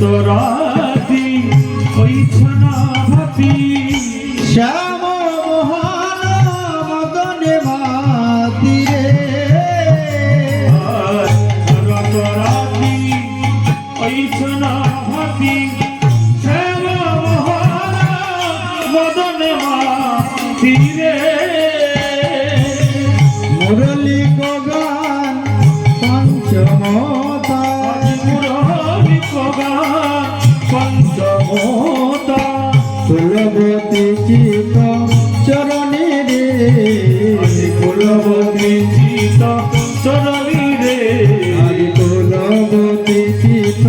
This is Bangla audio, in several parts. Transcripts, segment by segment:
যত রাতি হইছ না ভাতি শ্যাম মোহন মদনে মাতিরে যত রাতি হইছ না ভাতি শ্যাম মোহন মদনে মাতিরে মুরলি গগান কগা পঞ্চমতা তুলবতী চিত চরণে রে আদি কুলবতী চিত চরণী রে আদি তুলবতী চিত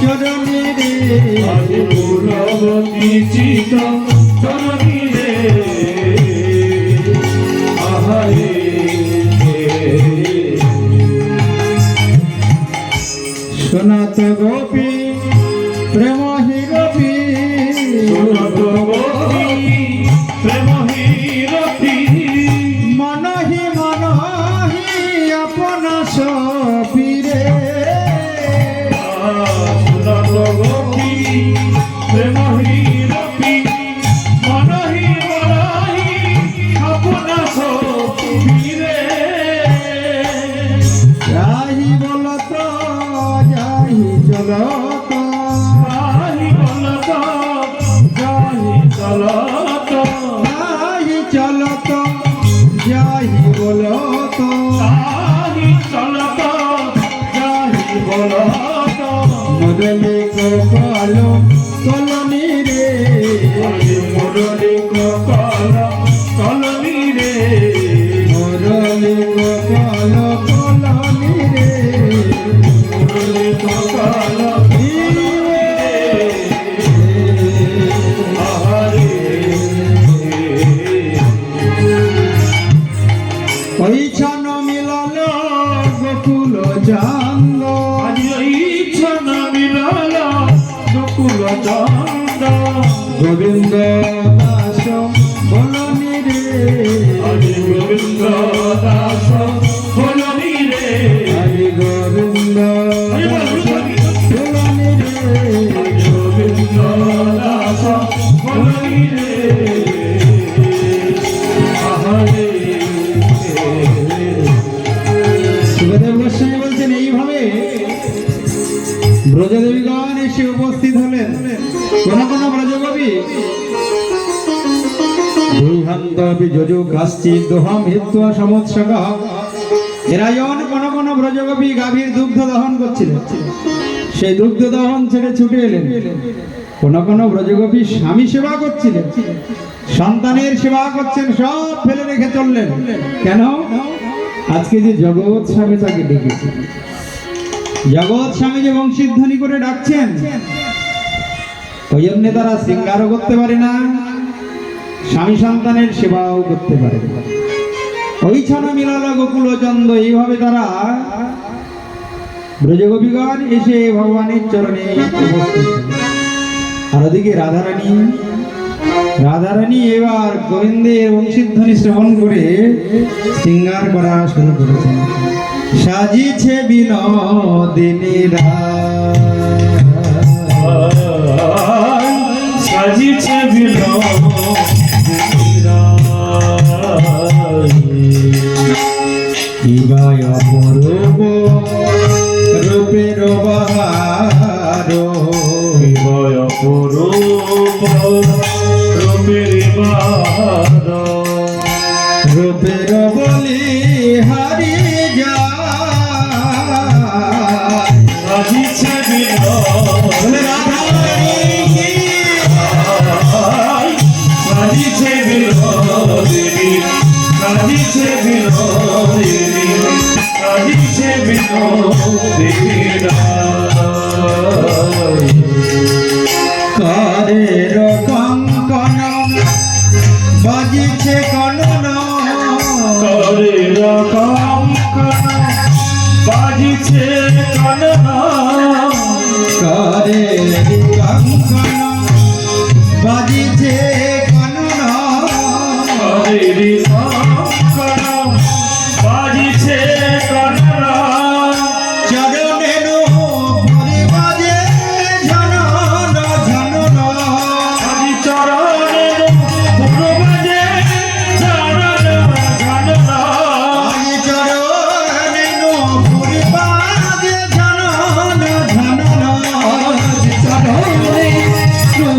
চরণে রে আদি কুলবতী চিত মুরলি গোপাল কলনি রে। মুরলি কপাল কলমি রে। মুরলি রে। কপাল মিলল গোকুল চান্দ গোবিন্দ দাস বলনি রে। আদি গোবিন্দ দাস বলনি রে। হরি গোবিন্দ বলনি রে। গোবিন্দ দাস বলনি রে। সুখদেব গোস্বামী বলছেন এইভাবে ব্রজদেবীগণ এসে উপস্থিত হলেন। কোন কোন সেই দুগ্ধ দহন ছেড়ে ছুটে এলেন। কোন কোন ব্রজগোপী স্বামী সেবা করছিলেন সন্তানের সেবা করছেন, সব ফেলে রেখে চললেন। কেন? আজকে যে জগৎ স্বামী তাকে ডেকেছে। জগৎ স্বামী যে বংশীধ্বনি করে ডাকছেন। ওই জন্য তারা শৃঙ্গারও করতে পারে না, স্বামী সন্তানের সেবাও করতে পারে। ওই ছানা মিলাল গোকুল চন্দ, এইভাবে তারা ব্রজগোপীগণ এসে ভগবানের চরণে আর ওদিকে রাধারানী রাধারানী এবার গোবিন্দের বংশীধ্বনি শ্রবণ করে শৃঙ্গার করা শুরু করেছেন। সাজিছে বিনোদিনী সাজিছে দিবায় অপরূপ। সাজিছে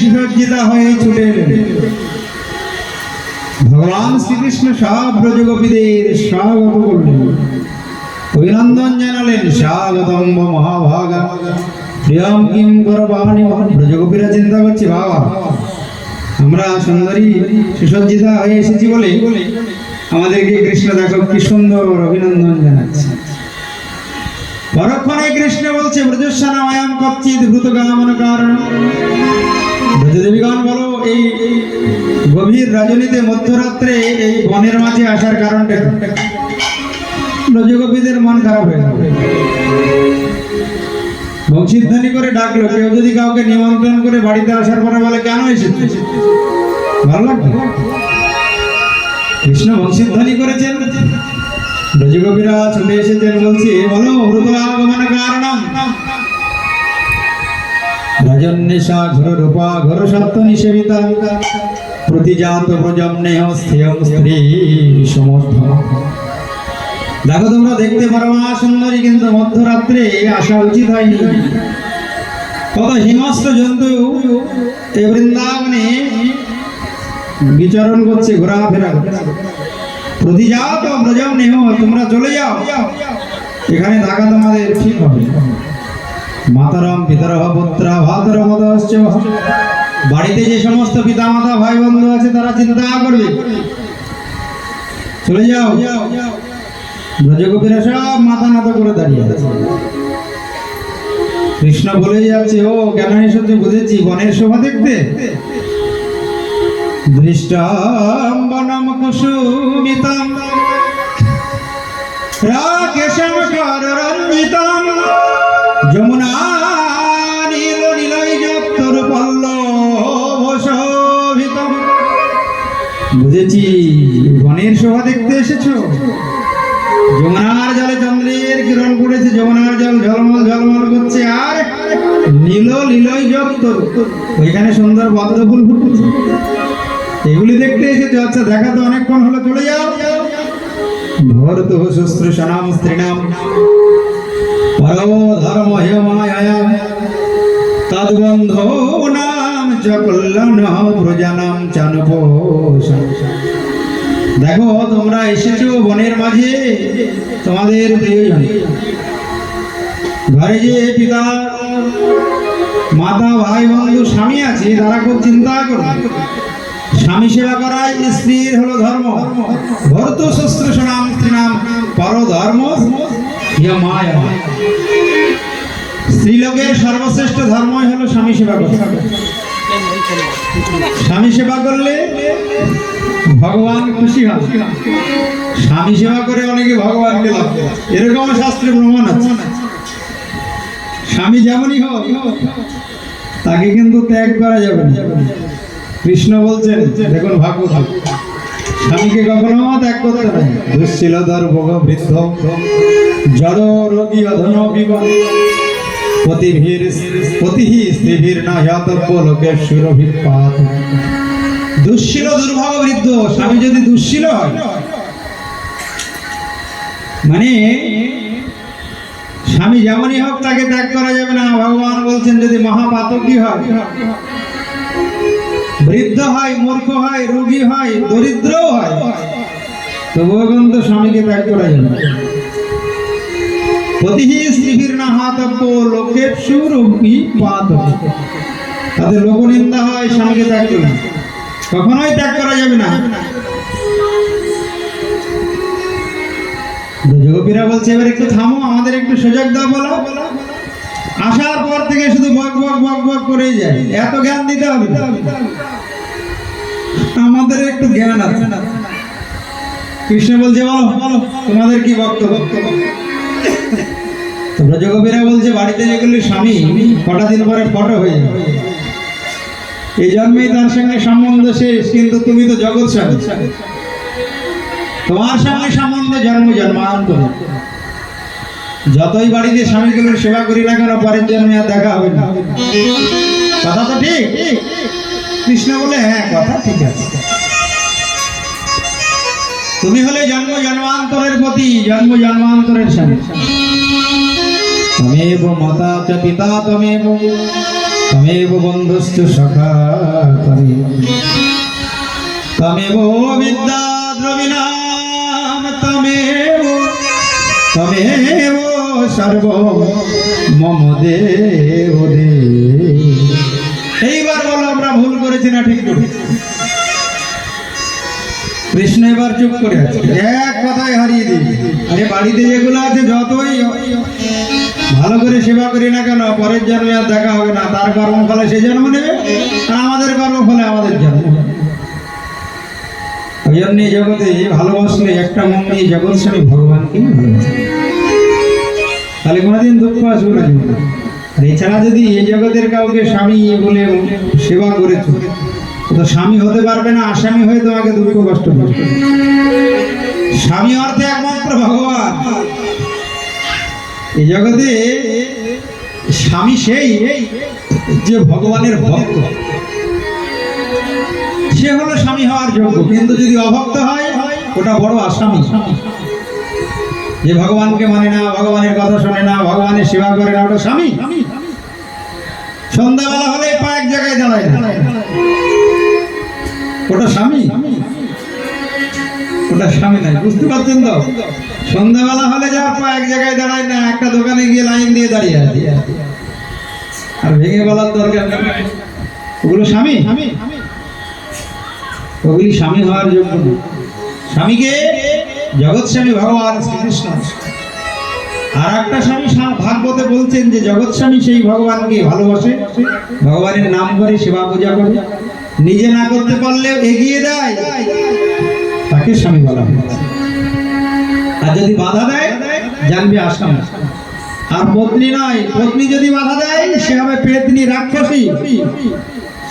সুসজ্জিতা হয়ে ছুটে ভগবান শ্রীকৃষ্ণ সব ব্রজগোপীদের স্বাগত করলেন। অভিনন্দন জানালেন স্বাগতম মহাভাগা। প্রিয়ম কিম করবাণী ব্রজগোপীরা চিন্তা করছে, বাবা, আমরা সুন্দরী সুসজ্জিতা হয়ে এসেছি বলে আমাদেরকে কৃষ্ণ দেখো, কি সুন্দর অভিনন্দন জানাচ্ছে। পরক্ষণে কৃষ্ণ বলছে ব্রজস্বানা মায়াম কচ্ছিত ভূত গামন কারণ ব্রজদেবীগণ বলো, এই গভীর রজনীতে মধ্যরাত্রে এই বনের মাঝে আসার কারণটা? ব্রজগোপীদের মন খারাপ হয়ে গেল বংশীধ্বনি করে ডাকলো, কেউ যদি কাউকে নিমন্ত্রণ করে বাড়িতে আসার পরে বলে, কেন এসেছে ভালো লাগবে? কৃষ্ণ বংশীধ্বনি করেছেন। ব্রজগোপীরা ছুটে এসেছেন বলছে বলো হৃদ আগমন কারণম। দেখো তোমরা দেখতে পারো সুন্দরী কিন্তু মধ্যরাত্রে আসা উচিত হয়নি। কত হিংস্র জন্তু বৃন্দাবনে বিচরণ করছে ঘোরাফেরা করছে প্রতিজাত ব্রজম নেহ, তোমরা চলে যাও। এখানে থাকা তোমাদের ঠিক হবে। মাতারাম পিতারহ পুত্রা ভাতর মদশ্চ। বাড়িতে যে সমস্ত পিতা মাতা ভাই বন্ধু আছে, তারা চিন্তা করবে। চলে যাও। ব্রজগোপীরা সব মাথা নত করে দাঁড়িয়ে আছে। কৃষ্ণ বলে যাচ্ছে, ও, কেন এসেছে বুঝেছি, বনের শোভা দেখতে। দৃষ্টাম্বনম কুসুমিতম। রাকেশম কররঞ্জিতম যমুনা নীল নীলয় যত্তর শোভিতম বুঝেছি, বনের শোভা দেখতে এসেছ? যমুনার জলে চন্দ্রের কিরণ পড়েছে, যমুনার জল ঝলমল ঝলমল করছে, আর নীল লীলয় যত্তর। ওইখানে সুন্দর ভদ্র ফুল ফুটেছে। এগুলি দেখতে এসেছ? আচ্ছা দেখা তো অনেকক্ষণ হলো, চলে যাও। ভরত শুশ্রূষণাম স্ত্রীণাম পরো ধর্ম হে মায়া তদ্বন্ধো নাম চ কল্যাণ প্রজানাম চানুপোষণ। দেখো, তোমরা এসেছ বনের মাঝে, তোমাদের প্রিয়জন। ঘরে যে পিতা, মাতা, ভাই, বন্ধু, স্বামী আছে, তারা খুব চিন্তা করে স্বামী সেবা করাই স্ত্রীর হলো ধর্ম। ভরত শস্ত্র নাম নাম পর ধর্ম স্ত্রীলোকের সর্বশ্রেষ্ঠ ধর্মই হলো স্বামী সেবা করা। স্বামী সেবা করলে ভগবান খুশি হয় স্বামী সেবা করে অনেকে ভগবানকে লাভ করে। এরকম শাস্ত্রে প্রমাণ আছে। স্বামী যেমনই হোক, তাকে কিন্তু ত্যাগ করা যাবে না। কৃষ্ণ বলছেন, দেখুন ভাগ্য ভাগ স্বামীকে কখনো ত্যাগ করতে নাই দুশ্চিল ভোগ বৃদ্ধ স্বামী মানে স্বামী যেমনই হোক তাকে ত্যাগ করা যাবে না। ভগবান বলছেন, যদি মহাপাতকী হয়, বৃদ্ধ হয়, মূর্খ হয়, রোগী হয়, দরিদ্রও হয়, তবুও কিন্তু স্বামীকে ত্যাগ করা যাবে না। পতিহি স্ত্রীর না হাতব্য লোকের সুরূপী পাত তাদের লোকনিন্দা হয় স্বামীকে ত্যাগ করবে। কখনোই ত্যাগ করা যাবে না। যোগপীরা বলছে, এবার একটু থামো, আমাদের একটু সুযোগ দাও বলো। আসার পর থেকে শুধু বক বক বক বক করেই যায়। এত জ্ঞান দিতে হবে আমাদের একটু জ্ঞান আছে। কৃষ্ণ বলছে বলো বলো, তোমাদের কি বক্তব্য? তো বলছে, বাড়িতে যেগুলি স্বামী, কটা দিন পরে ফটো হয়ে যাবে। এই জন্মেই তার সঙ্গে সম্বন্ধ শেষ, কিন্তু তুমি তো জগৎ স্বামী। তোমার সঙ্গে সম্বন্ধ জন্ম, জন্মান্তর। যতই বাড়িতে স্বামীগুলোর সেবা করি না কেন, পরের জন্মে আর দেখা হবে না। কথা তো ঠিক? কৃষ্ণ বলে হ্যাঁ কথা ঠিক আছে। তুমি হলে জন্ম, জন্মান্তরের প্রতি জন্ম, জন্মান্তরের স্বামী। তমেব মাতা চ পিতা তমেব তমেব বন্ধুশ্চ সখা তমেব তমেব বিদ্যা দ্রবিণাম তমেব তমেব সর্ব মম দেব এইবার বলো, আমরা ভুল করেছি না ঠিক? করেছি কৃষ্ণ এবার চুপ করে আছে। এক কথায় হারিয়ে দিই আরে বাড়িতে যেগুলো আছে, যতই ভালো করে সেবা করি না কেন? পরের জন্মে আর দেখা হবে না। তার কর্মফলে সে জন্ম নেবে আর আমাদের কর্মফলে আমাদের জন্ম ওই জন্য জগতে ভালোবাসলে একটা মন নিয়ে জগৎ স্বামী ভগবানকে তাহলে কোনোদিন দুঃখ আসবে না। আর এছাড়া যদি এই জগতের কাউকে স্বামী বলে সেবা করেছ, তো স্বামী হতে পারবে না, আসামি হয়ে তোমাকে দুঃখ কষ্ট স্বামী অর্থে একমাত্র ভগবান। এই জগতে স্বামী সেই যে ভগবানের ভক্ত। সে হলো স্বামী হওয়ার যোগ্য, কিন্তু যদি অভক্ত হয়, ওটা বড় আসামি। যে ভগবানকে মানে না, ভগবানের কথা শোনে না, ভগবানের সেবা করে না, ওটা স্বামী। সন্ধ্যাবেলা হলে পা এক জায়গায় দাঁড়ায় ওটা স্বামী। ওটা স্বামী নাই বুঝতে পারছেন তো? সন্ধ্যাবেলা হলে যা পা এক জায়গায় দাঁড়ায় না, একটা দোকানে গিয়ে লাইন দিয়ে দাঁড়িয়ে আছে। আর ভেঙে বলার দরকার নেই। ওগুলো স্বামী? ওগুলি স্বামী হওয়ার যোগ্য স্বামীকে জগৎ স্বামী ভগবান শ্রীকৃষ্ণ। আর একটা স্বামী স্বা- ভাগবতে বলছেন যে জগৎ স্বামী সেই ভগবানকে ভালোবাসে, ভগবানের নাম করে সেবা পূজা করে। নিজে না করতে পারলেও এগিয়ে দেয়। তাকে স্বামী বলা আর যদি বাধা দেয়, জানবে আসাম। আর পত্নী নয়, পত্নী যদি বাধা দেয়, সে হবে পেতনি রাক্ষসী।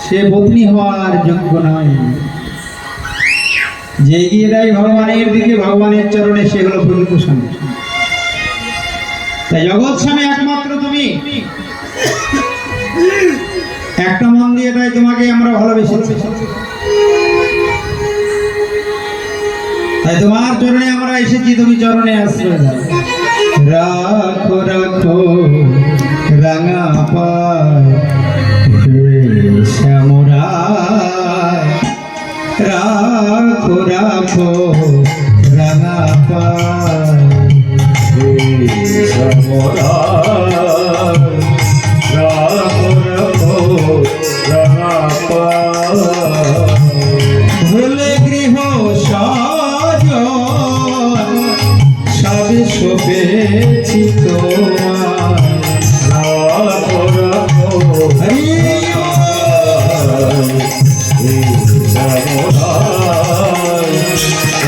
সে পত্নী হওয়ার যোগ্য নয়। যে এগিয়ে দেয় ভগবানের দিকে, ভগবানের চরণে, সে হলো প্রকৃত স্বামী তাই জগৎ স্বামী একমাত্র তুমি। একটা মন দিয়ে তাই তোমাকে আমরা ভালোবেসেছি। তাই তোমার চরণে আমরা এসেছি, তুমি চরণে আশ্রয় দাও। রাখো রাখো, রাঙা পায় হে শ্যামরায়। রাখো রাখো, রাঙা পায় ভুলে